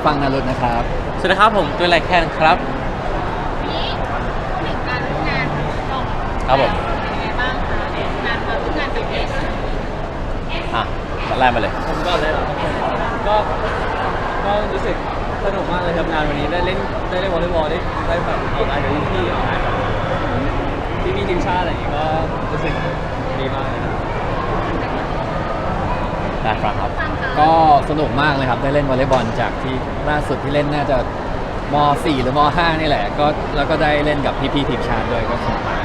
ครับฟังนารุตนะครับ สวัสดีครับผมตัวไรแคนครับ นี้พูดถึงการร่วมงานของครับผม เป็นยังไงบ้างคะงานมาร่วมงานกับเอสอะไล่มาเลย ผมก่อนเลยเหรอก็ก็รู้สึกสนุกมากเลยทำงานวันนี้ได้เล่นได้เล่นวอลเลย์บอลได้ได้แบบออกงานกับพี่ๆออกงานกับพี่พี่ๆทีมชาติอะไรอย่างงี้ก็รู้สึกดีมากเลยนะได้ครับครับฟังค่ะ ก็สนุกมากเลยครับได้เล่นวอลเลย์บอลจากที่ล่าสุดที่เล่นน่าจะม .4 หรือม .5 นี่แหละก็แล้วก็ได้เล่นกับพี่ๆทีมชาติด้วยก็สนุกมาก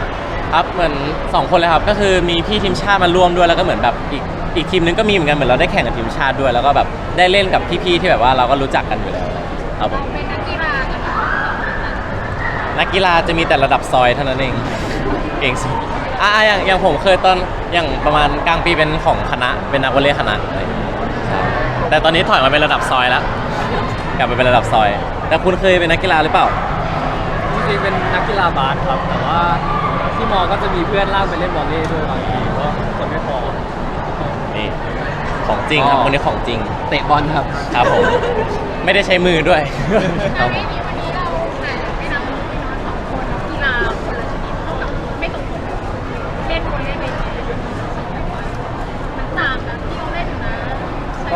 ครับเหมือนสองคนเลยครับ ก็คือมีพี่ทีมชาติมาร่วมด้วยแล้วก็เหมือนแบบอีกอีกทีมนึงก็มีเหมือนกันเหมือนเราได้แข่งกับทีมชาติด้วย แล้วก็แบบได้เล่นกับพี่ๆที่แบบว่าเราก็รู้จักกันอยู่แล้วครับผเรามเป็นนักกีฬากันเหรอนักกีฬาจะมีแต่ระดับซอยเท่านั้นเองเองสิอะอะอย่างอย่างผมเคยตอนอย่างประมาณกลางปีเป็นของคณะเป็นนักวอลเลย์คณะอะไร แต่ตอนนี้ถอยมาเป็นระดับซอยแล้ว กลับไปเป็นระดับซอย แต่คุณเคยเป็นนักกีฬาหรือเปล่า จริงๆเป็นนักกีฬาบาสครับ แต่ว่าที่มอก็จะมีเพื่อนลากไปเล่นวอลเลย์ด้วยบางทีเพราะคนไม่พอ นี่ ของจริงครับอ๋อ คนนี้ของจริง เตะบอลครับ ครับผม ไม่ได้ใช้มือด้วยคงารันบนี้วันนี้เราอาจจะไปนำไปนอนสองคนนักกีฬาคนละชนิดเท่ากับไม่ตรงปกเล่นวอลเลย์ไปมันต่างกันที่เราเล่นอยู่นะใช่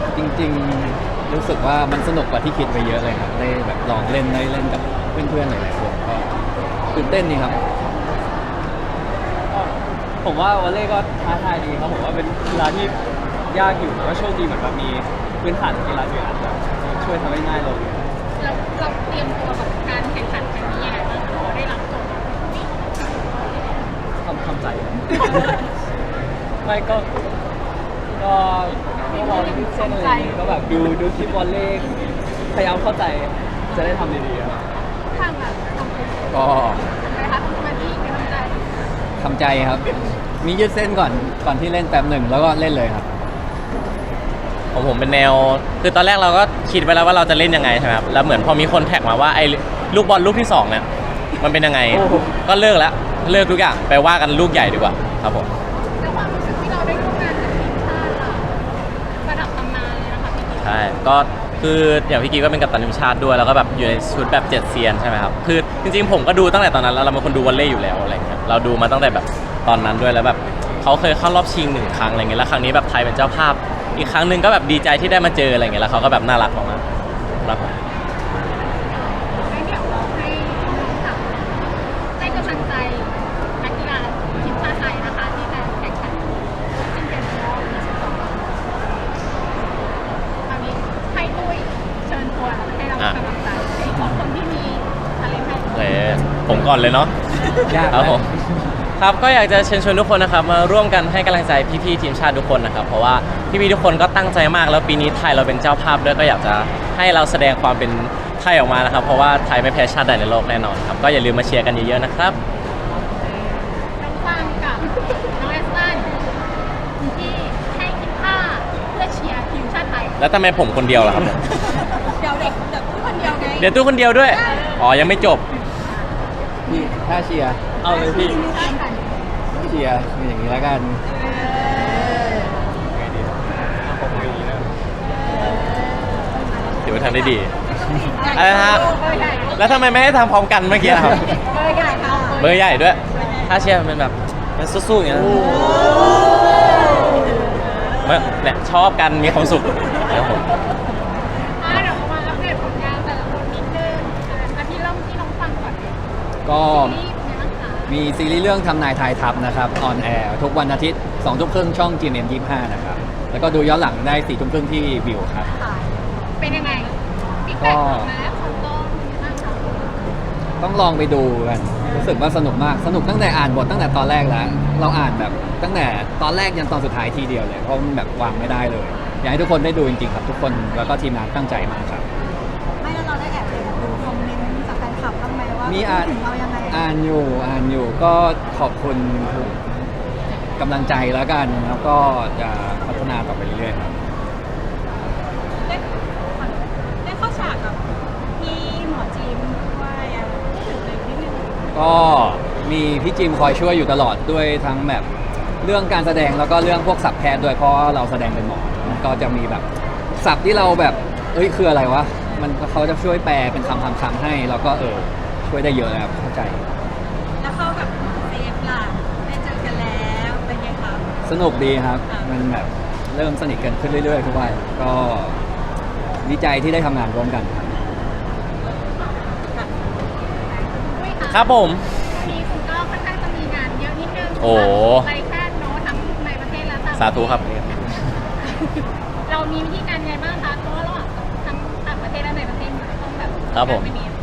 ก็ จริงๆรู้สึกว่ามันสนุกกว่าที่คิดไปเยอะเลยครับได้แบบลองเล่นได้เล่นกับเพื่อนๆหลายๆคนก็ตื่นเต้นดีครับก็ผมว่าวอลเลย์ก็ท้าทายดีครับผมว่าเป็นกีฬาที่ยากอยู่แต่ว่าโชคดีเหมือนแบบมีพื้นฐานกีฬาอื่นอาจจะช่วยทำให้ง่ายลงเราเราเตรียมตัวกับการแข่งขันครั้งนี้ยังไงบ้างพอได้รับโจทย์ทำทำใจ ไม่ก็ ก็ก็มองที่เส้นอะไรอย่างงี้ก็แบบดูดูคลิปวอลเล่พยายามเข้าใจจะได้ทำดีๆครับทางแบบทำเป็นก็อะไรคะทำมาที่เป็นกำลังใจทำใจครับ มียืดเส้นก่อนก่อนที่เล่นแป๊บหนึ่งแล้วก็เล่นเลยครับ ของผมเป็นแนว คือตอนแรกเราก็คิดไว้แล้วว่าเราจะเล่นยังไงใช่ไหมครับแล้วเหมือนพอมีคนแท็กมาว่าไอ้ลูกบอลลูกที่สองเนี่ยมันเป็นยังไง โอ้โห ก็เลิกแล้วเลิกทุกอย่างไปว่ากันลูกใหญ่ดีกว่าครับผมแล้วความรู้สึกที่เราได้ร่วมงานกับทีมชาติล่ะระดับตำนานเลยนะคะพี่ ก็คืออย่างพี่กีก็เป็นกัปตันทีมชาติด้วยแล้วก็แบบอยู่ในชุดแบบเจ็ดเซียนใช่ไหมครับคือจริงๆผมก็ดูตั้งแต่ตอนนั้นแล้วเราเป็นคนดูวอลเลย์อยู่แล้วอะไรเงี้ยเราดูมาตั้งแต่แบบตอนนั้นด้วยแล้วแบบเขาเคยเข้ารอบชิงหนึ่งครั้งอะไรเงี้ยแล้วครั้งนี้แบบไทยเป็นเจ้าภาพ อีกครั้งหนึ่งก็แบบดีใจที่ได้มาเจออะไรเงี้ยแล้วเขาก็แบบน่ารักมากๆครับผม ให้เดี๋ยวเราให้น้องกับให้กำลังใจนักกีฬาทีมชาติไทยนะคะที่จะแข่งขันซึ่งเป็นรอบที่สิบสองตอนนี้ให้ตุ้ยเชิญชวนให้เรากำลังใจให้ของคนที่มีทาเลนต์ให้ โอเคผม ก่อนเลยเนาะยากครับนะผมครับก็อยากจะเชิญชวนทุกคนนะครับมาร่วมกันให้กำลังใจพี่ๆทีมชาติทุกคนนะครับเพราะว่าพี่ๆทุกคนก็ตั้งใจมากแล้วปีนี้ไทยเราเป็นเจ้าภาพด้วยก็อยากจะให้เราแสดงความเป็นไทยออกมานะครับ เพราะว่าไทยไม่แพ้ชาติใดในโลกแน่นอนครับก็อย่าลืมมาเชียร์กันเยอะๆนะครับน้องฟังกับน้องเอสตันที่ให้คิดค่าเพื่อเชียร์ทีมชาติไทยแล้วทำไมผมคนเดียวล่ะครับเดี๋ยวเด็กเดี๋ยวคนเดียวไงเดี๋ยวตู้คนเดียวด้วยอ๋อยังไม่จบพี่ ถ้าเชียร์เอาเลยพี่ใช่ค่ะเชียร์มีอย่างนี้แล้วกันไงดีเอาผมไงดีนะถือว่าทำได้ดีอะไรนะฮะเบอร์ใหญ่แล้วทำไมไม่ให้ทำพร้อมกันเมื่อกี้ล่ะครับ เบอร์ใหญ่ค่ะเบอร์ใหญ่ด้วย ถ้าเชียร์มันเป็นแบบมันสู้ๆอย่างเงี้ยมันเนี่ยชอบกันมีความสุขครับผม ก็นี่เป็นไงบ้างคะมีซีรีส์เรื่องทำนายทายทัพนะครับออนแอร์ทุกวันอาทิตย์2ทุ่มครึ่งช่อง GMM 25นะครับ แล้วก็ดูย้อนหลังได้4ทุ่มครึ่งที่วิวครับ เป็นยังไงบิ๊กแบก็กออกมาแล้วคนโตเป็นยังไงบ้างคะต้องลองไปดูกันรู้สึกว่าสนุกมากสนุกตั้งแต่อ่านบทตั้งแต่ตอนแรกแล้ว เราอ่านแบบตั้งแต่ตอนแรกยันตอนสุดท้ายทีเดียวเลยเพราะมันแบบวางไม่ได้เลย อยากให้ทุกคนได้ดูจริงๆครับทุกคนแล้วก็ทีมงานตั้งใจมากครับ มว่ามีอ่านพูดถึงเรายังไงอ่านอยู่อ่านอยู่ก็ขอบคุณทุกกำลังใจแล้วกัน แล้วก็จะพัฒนาต่อไปเรื่อยๆครับ ได้ได้เข้าฉากกับพี่หมอจีมด้วยอะพูดถึงเลยนิดนึงก็มีพี่จิมคอยช่วยอยู่ตลอดด้วยทั้งแบบเรื่องการแสดงแล้วก็เรื่องพวกศัพท์แพทย์ด้วยเพราะว่าเราแสดงเป็นหมอก็จะมีแบบศัพท์ที่เราแบบเอ้ยคืออะไรวะมันเขาจะช่วยแปลเป็นคำคำคำให้แล้วก็เออ ช่วยได้เยอะนะครับเข้าใจ แล้วเข้ากับเซฟล่ะได้เจอกันแล้วเป็นไงครับ สนุกดีครับ ค่ะ มันแบบเริ่มสนิทกันขึ้นเรื่อยๆทุกวันก็ดีใจที่ได้ทำงานร่วมกันครับด้วยะครับผมวันนี้คุณก็ค่อนข้างจะมีงานเยอะนิดนึงโอ้ ไปแค่โน้ตทั้งในประเทศและต่างประเทศสาธุครับ เรามีวิธีการไงบ้างคะเพราะว่าระหว่างทั้งต่างประเทศและในประเทศมันก็ต้องแบบครับผมไม่มีต่างกันเลย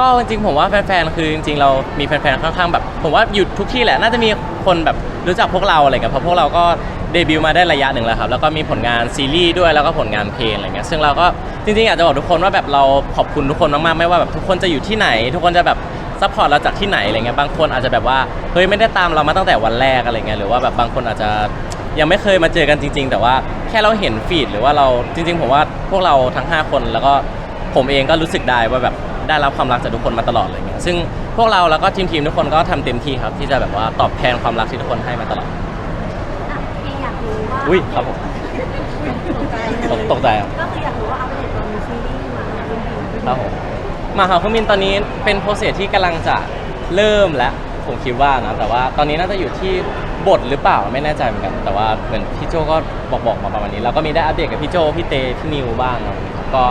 ก็จริงๆผมว่าแฟนๆ คือจริงๆ เรามีแฟนๆ ค่อนข้างแบบ ผมว่าอยู่ทุกที่แหละ น่าจะมีคนแบบรู้จักพวกเราอะไรเงี้ยเพราะพวกเราก็เดบิวต์มาได้ระยะหนึ่งแล้วครับ แล้วก็มีผลงานซีรีส์ด้วย แล้วก็ผลงานเพลงอะไรเงี้ย ซึ่งเราก็จริงๆ อยากจะบอกทุกคนว่าแบบเราขอบคุณทุกคนมากๆ ไม่ว่าแบบทุกคนจะอยู่ที่ไหน ทุกคนจะแบบซัพพอร์ตเราจากที่ไหนอะไรเงี้ย บางคนอาจจะแบบว่า เฮ้ยไม่ได้ตามเรามาตั้งแต่วันแรกอะไรเงี้ย หรือว่าแบบบางคนอาจจะยังไม่เคยมาเจอกันจริง ๆ แต่ว่าแค่เราเห็นฟีดหรือว่าเราจริง ๆ ผมว่าพวกเราทั้งห้าคนแล้วก็ผมเองก็รู้สึกได้ว่าแบบ ได้รับความรักจากทุกคนมาตลอดอะไรเงี้ยซึ่งพวกเราแล้วก็ทีมทีมๆทุกคนก็ทำเต็มที่ครับ ที่จะแบบว่าตอบแทนความรักที่ทุกคนให้มาตลอดพี่อยากรู้ว่าอุ้ยครับผมตกใจตกตกใจครับ ก็คืออยากรู้ว่าอัปเดตตอนมีซีรีส์มาเป็นยังไงครับผมมาหาเครื่องบินตอนนี้เป็นโปรเซสที่กำลังจะเริ่มแล้วผมคิดว่านะ แต่ว่าตอนนี้น่าจะอยู่ที่บทหรือเปล่าไม่แน่ใจเหมือนกัน แต่ว่าเหมือนพี่โจก็บอกบอกมาประมาณนี้ แล้วก็มีได้อัปเดตกับพี่โจพี่เตพี่นิวบ้างอะไรอย่างเงี้ยครับก็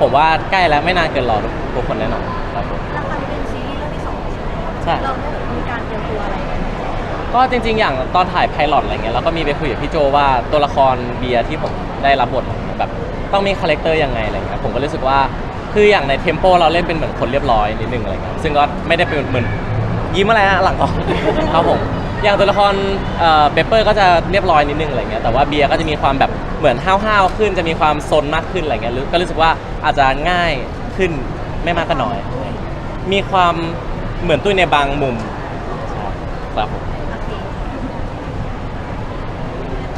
ผมว่าใกล้แล้วไม่นานเกินรอทุกคนแน่นอนครับผม แล้วคราวนี้เป็นซีรีส์เรื่องที่สองใช่ไหมใช่ เราได้มีการเตรียมตัวอะไรกันก็จริง ๆ อย่างตอนถ่ายไพลอตอะไรเงี้ยเราก็มีไปคุยกับพี่โจว่าตัวละครเบียร์ที่ผมได้รับบทแบบต้องมีคาแรคเตอร์ยังไงอะไรเงี้ยผมก็รู้สึกว่าคืออย่างในเทมโปเราเล่นเป็นเหมือนคนเรียบร้อยนิดนึงอะไรเงี้ยซึ่งก็ไม่ได้เป็นเหมือนยิ้มอะไรฮะหลังกล้อง ครับผม อย่างตัวละครเอ่อเปเปอร์ก็จะเรียบร้อยนิดนึงอะไรเงี้ยแต่ว่าเบียร์ก็จะมีความแบบเหมือนห้าวๆขึ้นจะมีความซนมากขึ้นอะไรเงี้ยก็รู้สึกว่าอาจจะง่ายขึ้นไม่มากก็น้อย มีความเหมือนตุ้ยในบางมุมครับผม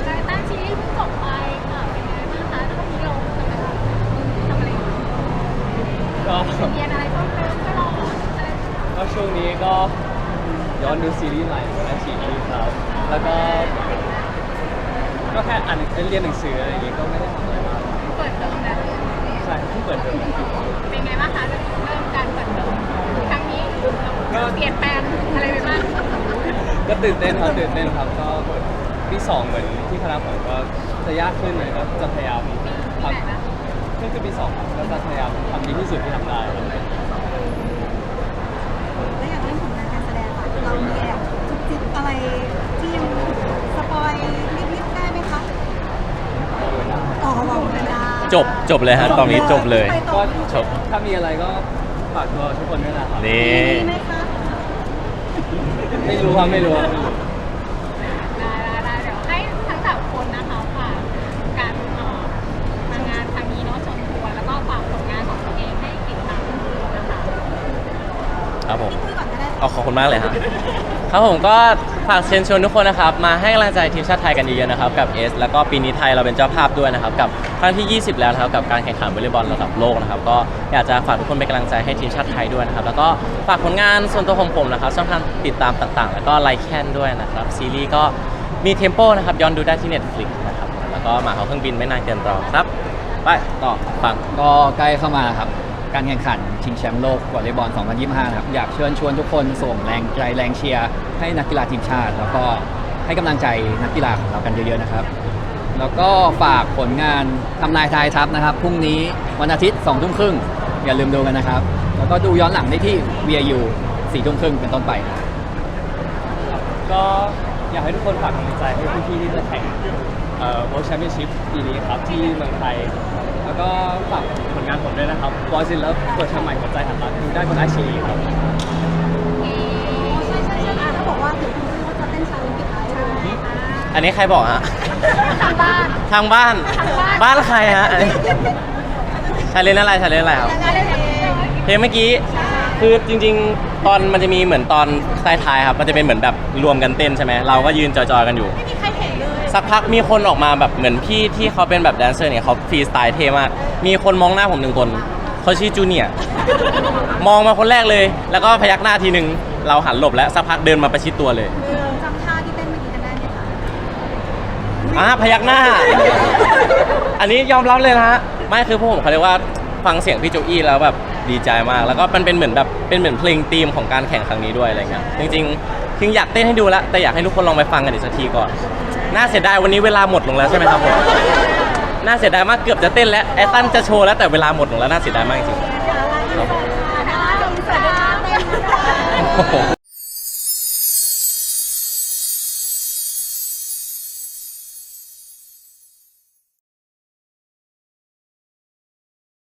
แต่ตั้งชีวิตเพิ่งจบไปค่ะเป็นไงบ้างคะแล้วก็มีเราทำอะไรอยู่ก็เรียนอะไรเพิ่มเติมก็รออะไรก็ช่วงนี้ก็ย้อนดูซีรีส์ใหม่ของอาชีพครับ แล้วก็ ก็ แค่อ่านเรียนหนังสืออะไรอย่างงี้ก็ไม่ได้ทำอะไรมากเปิดเทอมแล้วใช่เพิ่งเปิดเทอมเป็นไงบ้างคะเริ่มการเปิดเทอมครั้งนี้เปลี่ยนแปลงอะไรไปบ้างก็ตื่นเต้นครับตื่นเต้นครับก็ปีสองเหมือนที่คณะผมก็จะยากขึ้นเลยก็จะพยายามปีทไหนนะำนี่คือปีสองครับก็จะพยายามทำดีที่สุดที่ทำได้ครับ แล้วอย่างเรื่องผลงานการแสดงอะเรามีแอบจุกจิกอะไรที่ยังสปอยนิดๆได้ไหมคะอ๋อบอกไม่ได้ จบจบเลยฮะตอนนี้จบเลยไปต่ก็อไม่ถูกจบถ้ามีอะไรก็ฝากตัวทุกคนด้วยนะครับนี่ มีไหมคะไม่รู้ครับไม่รู้ครับไม่รู้ได้ได้ได้เดี๋ยวให้ทั้งสามคนนะคะฝากการเอ่อทำงานครั้งนี้เนาะชมทัวร์แล้วก็ฝากผลงานของตัวเองให้ติดตามนะคะ ครับผมพูดก่อนก็ได้เอาขอบคุณมากเลยครับ ครับผมก็ฝากเชิญชวนทุกคนนะครับ มาให้กำลังใจทีมชาติไทยกันเยอะๆนะครับ กับเอสแล้วก็ปีนี้ไทยเราเป็นเจ้าภาพด้วยนะครับ กับครั้งที่ 20 แล้วนะครับ กับการแข่งขันวอลเลย์บอลระดับโลกนะครับ ก็อยากจะฝากทุกคนเป็นกำลังใจให้ทีมชาติไทยด้วยนะครับ แล้วก็ฝากผลงานส่วนตัวของผมนะครับช่องทางติดตามต่างๆ แล้วก็ไลค์แคนด้วยนะครับ ซีรีส์ก็มีเทมโปนะครับย้อนดูได้ที่ Netflix นะครับ แล้วก็มาเขาเครื่องบินไม่นานเกินรอครับ ไปต่อฟังก็ใกล้เข้ามาครับ การแข่งขันชิงแชมป์โลกวอลเลย์บอล 2025 นะครับ อยากเชิญชวนทุกคนส่งแรงใจแรงเชียร์ให้นักกีฬาทีมชาติ แล้วก็ให้กำลังใจนักกีฬาของเรากันเยอะๆนะครับ แล้วก็ฝากผลงานทำนายทายทัพนะครับพรุ่งนี้วันอาทิตย์2ทุ่มครึ่งอย่าลืมดูกันนะครับ แล้วก็ดูย้อนหลังได้ที่ VIU 4ทุ่มครึ่งเป็นต้นไป ก็ อยากให้ทุกคนฝากกำลังใจให้พี่ๆที่จะแข่งเอ่อ World Championship ปีนี้ครับที่เมืองไทย แล้วก็ฝากผลงานผมด้วยนะครับ Boys in Love เปิดทางใหม่หัวใจหันหลังดูได้บนไอชีครับใช่ใช่ใช่เขาบอกว่าถึงคุณว่าจะเต้นชาเลนจ์ปิดท้ายด้วยอันนี้ใครบอกฮะ ทางบ้าน ทางบ้าน ทางบ้าน บ้านใครฮะชาเลนอะไรชาเลนอะไรครับอะไรแบบนี้เพลงเมื่อกี้ คือจริง ๆ ตอนมันจะมีเหมือนตอนท้ายๆครับ มันจะเป็นเหมือนแบบรวมกันเต้นใช่ไหมเราก็ยืนจอยๆกันอยู่ ไม่มีใครเห็นเลยสักพักมีคนออกมาแบบเหมือนพี่ที่เขาเป็นแบบแดนเซอร์เนี่ยเขาฟรีสไตล์เท่มาก มีคนมองหน้าผมหนึ่งคนเขาชื่อจูเนียร์มองมาคนแรกเลย แล้วก็พยักหน้าทีหนึ่งเราหันหลบแล้วสักพักเดินมาประชิดตัวเลยจำท่าที่เต้นเมื่อกี้กันได้ไหมคะอ่าพยักหน้า อันนี้ยอมรับเลยนะฮะไม่คือพวกผมเขาเรียกว่า ฟังเสียงพี่โจอี้แล้วแบบดีใจมาก แล้วก็มันเป็นเหมือนแบบเป็นเหมือนเพลงธีมของการแข่งครั้งนี้ด้วยอะไรเงี้ยจริงๆจริงอยากเต้นให้ดูแล้วแต่อยากให้ทุกคนลองไปฟังกันอีกสักทีก่อนน่าเสียดายวันนี้เวลาหมดลงแล้วใช่ไหมครับผมน่าเสียดายมากเกือบจะเต้นแล้วแอตตันจะโชว์แล้วแต่เวลาหมดลงแล้วน่าเสียดายมากจริง